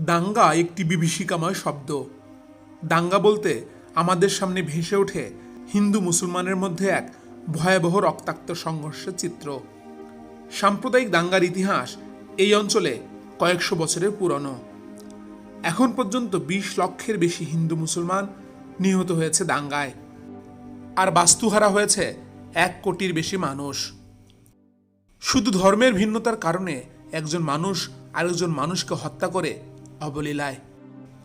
দাঙ্গা একটি বিভীষিকাময় শব্দ। দাঙ্গা বলতে আমাদের সামনে ভেসে ওঠে হিন্দু মুসলমানের মধ্যে এক ভয়াবহ রক্তাক্ত সংঘর্ষের চিত্র। সাম্প্রদায়িক দাঙ্গার ইতিহাস এই অঞ্চলে কয়েকশো বছরের পুরনো। এখন পর্যন্ত বিশ লক্ষের বেশি হিন্দু মুসলমান নিহত হয়েছে দাঙ্গায়। আর বাস্তুহারা হয়েছে এক কোটির বেশি মানুষ। শুধু ধর্মের ভিন্নতার কারণে একজন মানুষ আরেকজন মানুষকে হত্যা করে অবলীলায়।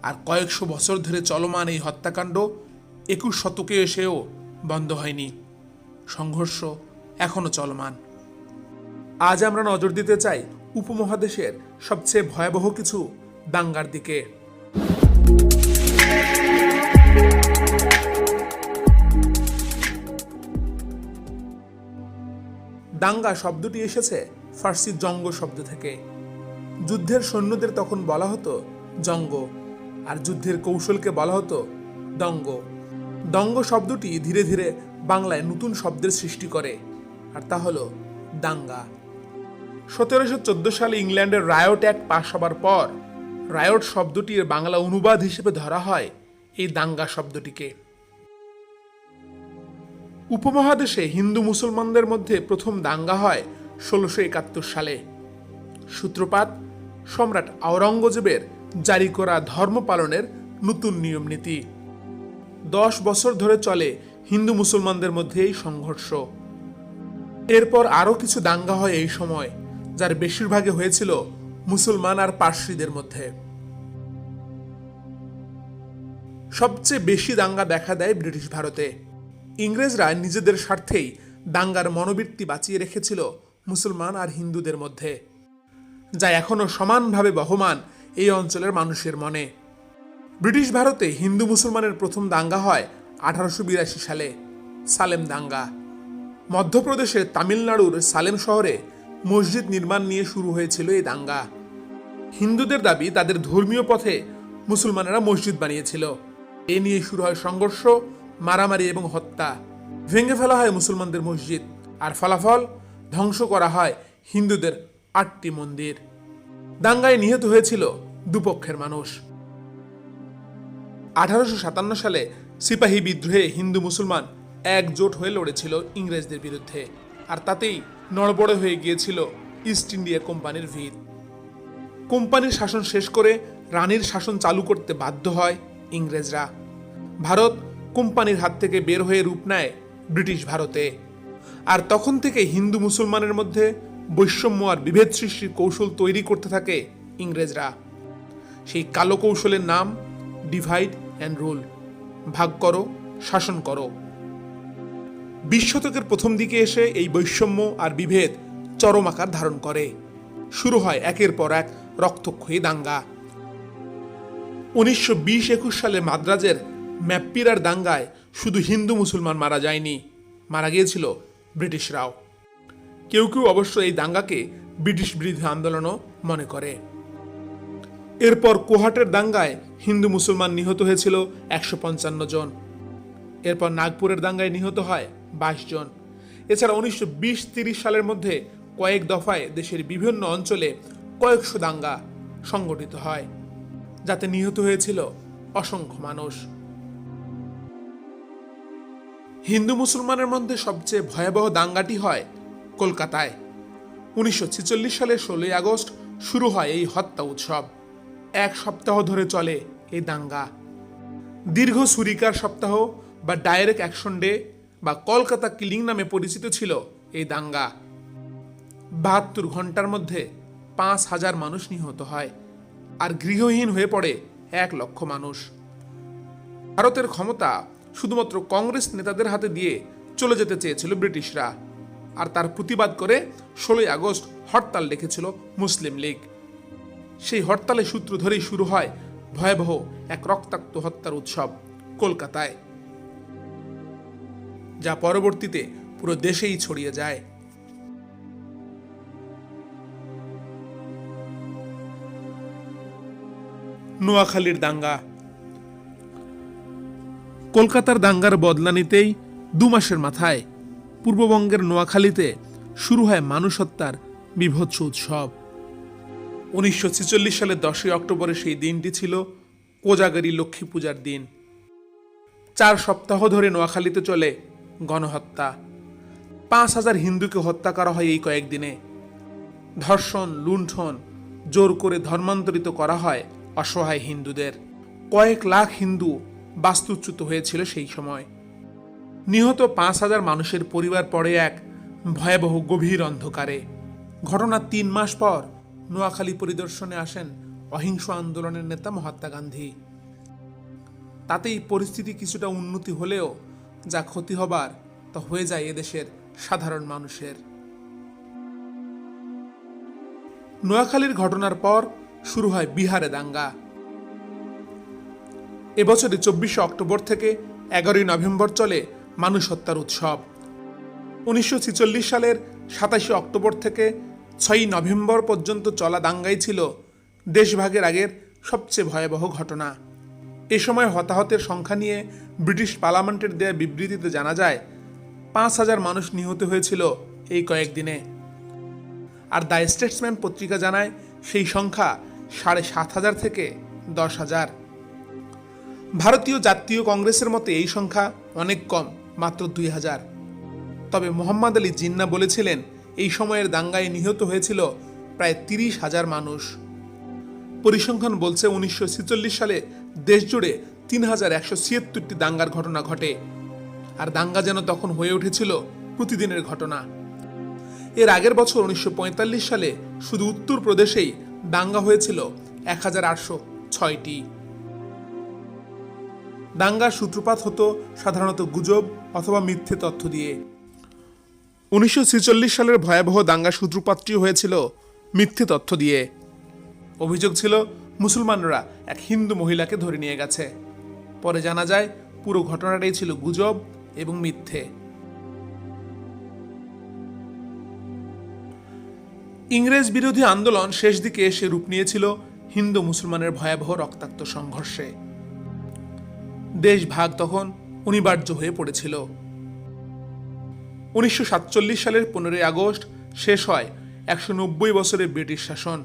আর কয়েকশো বছর ধরে চলমান এই হত্যাকাণ্ড একুশ শতকে এসেও বন্ধ হয়নি। সংঘর্ষ এখনও চলমান। আজ আমরা নজর দিতে চাই উপমহাদেশের সবচেয়ে ভয়াবহ কিছু দাঙ্গার দিকে। দাঙ্গা শব্দটি এসেছে ফার্সি জঙ্গ শব্দ থেকে। যুদ্ধের সৈন্যদের তখন বলা হতো, জঙ্গ। আর যুদ্ধের কৌশলকে বলা হতো, দঙ্গ। দঙ্গ শব্দটি ধীরে ধীরে বাংলায় নতুন শব্দের সৃষ্টি করে, আর তা হলো দাঙ্গা। সতেরোশো চোদ্দ সালে ইংল্যান্ডের রায়ট অ্যাক্ট পাশ হবার পর রায়ট শব্দটির বাংলা অনুবাদ হিসেবে ধরা হয় এই দাঙ্গা শব্দটিকে। উপমহাদেশে হিন্দু মুসলমানদের মধ্যে প্রথম দাঙ্গা হয় ষোলোশো একাত্তর সালে। সূত্রপাত সম্রাট আওরঙ্গজেবের জারি করা ধর্ম পালনের নতুন নিয়ম নীতি। দশ বছর ধরে চলে হিন্দু মুসলমানদের মধ্যে এই সংঘর্ষ। এরপর আরও কিছু দাঙ্গা হয় এই সময়, যার বেশিরভাগে হয়েছিল মুসলমান আর পার্সিদের মধ্যে। সবচেয়ে বেশি দাঙ্গা দেখা দেয় ব্রিটিশ ভারতে। ইংরেজরা নিজেদের স্বার্থেই দাঙ্গার মনোবৃত্তি বাঁচিয়ে রেখেছিল মুসলমান আর হিন্দুদের মধ্যে। যা এখনও সমানভাবে বহমান এই অঞ্চলের মানুষের মনে। ব্রিটিশ ভারতে হিন্দু মুসলমানের প্রথম দাঙ্গা হয় আঠারোশো বিরাশি সালে, সালেম দাঙ্গা। মধ্যপ্রদেশের তামিলনাড়ুর সালেম শহরে মসজিদ নির্মাণ নিয়ে শুরু হয়েছিল এই দাঙ্গা। হিন্দুদের দাবি, তাদের ধর্মীয় পথে মুসলমানেরা মসজিদ বানিয়েছিল। এ নিয়ে শুরু হয় সংঘর্ষ, মারামারি এবং হত্যা। ভেঙে ফেলা হয় মুসলমানদের মসজিদ। আর ফলাফল ধ্বংস করা হয় হিন্দুদের আটটি মন্দির। দাঙ্গায় নিহত হয়েছিল দুপক্ষের মানুষ। আঠারোশো সাতান্ন সালে সিপাহী বিদ্রোহে হিন্দু মুসলমান একজোট হয়ে লড়েছিল ইংরেজদের বিরুদ্ধে, আর তাতেই নড়বড়ে হয়ে গিয়েছিল ইস্ট ইন্ডিয়া কোম্পানির ভিত কোম্পানির শাসন শেষ করে রানীর শাসন চালু করতে বাধ্য হয় ইংরেজরা। ভারত কোম্পানির হাত থেকে বের হয়ে রূপ নেয় ব্রিটিশ ভারতে। আর তখন থেকে হিন্দু মুসলমানের মধ্যে বৈষম্য আর বিভেদ সৃষ্টির কৌশল তৈরি করতে থাকে ইংরেজরা। সেই কালো কৌশলের নাম ডিভাইড অ্যান্ড রুল ভাগ করো, শাসন করো। বিশ শতকের প্রথম দিকে এসে এই বৈষম্য আর বিভেদ চরম আকার ধারণ করে। শুরু হয় একের পর এক রক্তক্ষয়ী দাঙ্গা। উনিশশো বিশ একুশ সালে মাদ্রাজের ম্যাপ্পিরার দাঙ্গায় শুধু হিন্দু মুসলমান মারা যায়নি, মারা গিয়েছিল ব্রিটিশরাও। কেউ কেউ অবশ্য এই দাঙ্গাকে ব্রিটিশ বিরোধী আন্দোলনও মনে করে। এরপর কোহাটের দাঙ্গায় হিন্দু মুসলমান নিহত হয়েছিল একশো পঞ্চান্ন জন। এরপর নাগপুরের দাঙ্গায় নিহত হয় বাইশ জন। এছাড়া উনিশশো বিশ তিরিশ সালের মধ্যে কয়েক দফায় দেশের বিভিন্ন অঞ্চলে কয়েকশো দাঙ্গা সংগঠিত হয়, যাতে নিহত হয়েছিল অসংখ্য মানুষ। হিন্দু মুসলমানের মধ্যে সবচেয়ে ভয়াবহ দাঙ্গাটি হয় কলকাতায়। উনিশশো ছেচল্লিশ সালের ষোলোই আগস্ট শুরু হয় এই হত্যা উৎসব। এক সপ্তাহ ধরে চলে এই দাঙ্গা। দীর্ঘ সুরিকার সপ্তাহ বা ডাইরেক্ট অ্যাকশন ডে বা কলকাতা কিলিং নামে পরিচিত ছিল এই দাঙ্গা। বাহাত্তর ঘণ্টার মধ্যে পাঁচ হাজার মানুষ নিহত হয় আর গৃহহীন হয়ে পড়ে এক লক্ষ মানুষ। ভারতের ক্ষমতা শুধুমাত্র কংগ্রেস নেতাদের হাতে দিয়ে চলে যেতে চেয়েছিল ব্রিটিশরা। আর তার প্রতিবাদ করে ষোলোই আগস্ট হরতাল ডেকেছিল মুসলিম লীগ। সেই হরতালের সূত্র ধরেই শুরু হয় ভয়াবহ এক রক্তাক্ত হত্যার উৎসব কলকাতায়, যা পরবর্তীতে পুরো দেশেই ছড়িয়ে যায়। নোয়াখালীর দাঙ্গা। কলকাতার দাঙ্গার বদলা নিতেই দু মাসের মাথায় পূর্ববঙ্গের নোয়াখালীতে শুরু হয় মানুষ হত্যার বিভৎস উৎসব। উনিশশো ছেচল্লিশ সালের দশই অক্টোবরে সেই দিনটি ছিল কোজাগরী লক্ষ্মী পূজার দিন। চার সপ্তাহ ধরে নোয়াখালীতে চলে গণহত্যা। পাঁচ হাজার হিন্দুকে হত্যা করা হয় এই কয়েকদিনে। ধর্ষণ, লুণ্ঠন, জোর করে ধর্মান্তরিত করা হয় অসহায় হিন্দুদের। কয়েক লাখ হিন্দু বাস্তুচ্যুত হয়েছিল সেই সময়। নিহত পাঁচ হাজার মানুষের পরিবার পড়ে এক ভয়াবহ গভীর অন্ধকারে। ঘটনার তিন মাস পর নোয়াখালী পরিদর্শনে আসেন অহিংস আন্দোলনের নেতা মহাত্মা গান্ধী। তাতেই পরিস্থিতি কিছুটা উন্নতি হলেও যা ক্ষতি হবার তা হয়ে যায় এদেশের সাধারণ মানুষের। নোয়াখালীর ঘটনার পর শুরু হয় বিহারে দাঙ্গা। এবছরে চব্বিশে অক্টোবর থেকে এগারোই নভেম্বর চলে মানুষ হত্যার উৎসব। উনিশশো সালের সাতাশে অক্টোবর থেকে ছয়ই নভেম্বর পর্যন্ত চলা দাঙ্গাই ছিল দেশভাগের আগের সবচেয়ে ভয়াবহ ঘটনা। এ সময় হতাহতের সংখ্যা নিয়ে ব্রিটিশ পার্লামেন্টের দেয়া বিবৃতিতে জানা যায়, পাঁচ হাজার মানুষ নিহত হয়েছিল এই কয়েকদিনে। আর দ্য স্টেটসম্যান পত্রিকা জানায়, সেই সংখ্যা সাড়ে সাত হাজার থেকে দশ হাজার। ভারতীয় জাতীয় কংগ্রেসের মতে এই সংখ্যা অনেক কম। মাত্র দুই হাজার। তবে মোহাম্মদ আলী জিন্না বলেছিলেন, এই সময়ের দাঙ্গায় নিহত হয়েছিল প্রায় তিরিশ হাজার মানুষ। পরিসংখ্যান বলছে, উনিশশো সালে দেশজুড়ে তিন হাজার একশো ছিয়াত্তরটি দাঙ্গার ঘটনা ঘটে। আর দাঙ্গা যেন তখন হয়ে উঠেছিল প্রতিদিনের ঘটনা। এর আগের বছর উনিশশো পঁয়তাল্লিশ সালে শুধু উত্তরপ্রদেশেই দাঙ্গা হয়েছিল এক হাজার আটশো ছয়টি। দাঙ্গার সূত্রপাত হতো সাধারণত গুজব অথবা মিথ্যে তথ্য দিয়ে। উনিশশো সালের ভয়াবহ দাঙ্গা সূত্রপাতটি হয়েছিল মিথ্যে তথ্য দিয়ে। অভিযোগ ছিল মুসলমানরা এক হিন্দু মহিলাকে ধরে নিয়ে গেছে। পরে জানা যায় পুরো ঘটনাটাই ছিল গুজব এবং মিথ্যে। ইংরেজ বিরোধী আন্দোলন শেষ দিকে এসে রূপ নিয়েছিল হিন্দু মুসলমানের ভয়াবহ রক্তাক্ত সংঘর্ষে। দেশ ভাগ তখন অনিবার্য হয়ে পড়েছিল। উনিশশো সাতচল্লিশ সালের পনেরোই আগস্ট শেষ হয় একশো নব্বই বছরের ব্রিটিশ শাসন।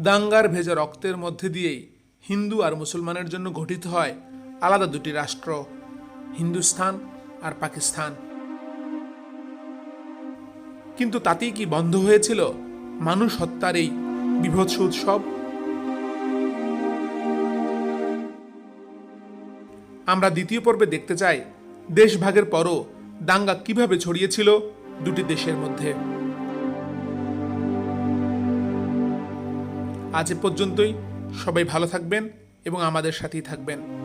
দাঙ্গার ভেজা রক্তের মধ্যে দিয়েই হিন্দু আর মুসলমানের জন্য গঠিত হয় আলাদা দুটি রাষ্ট্র, হিন্দুস্তান আর পাকিস্তান। কিন্তু তাতেই কি বন্ধ হয়েছিল? মানুষ হত্যার এই বিভৎস উৎসব আমরা দ্বিতীয় পর্বে দেখতে চাই দেশভাগের পরও দাঙ্গা কীভাবে ছড়িয়েছিল দুটি দেশের মধ্যে। আজ এ পর্যন্তই। সবাই ভালো থাকবেন এবং আমাদের সাথেই থাকবেন।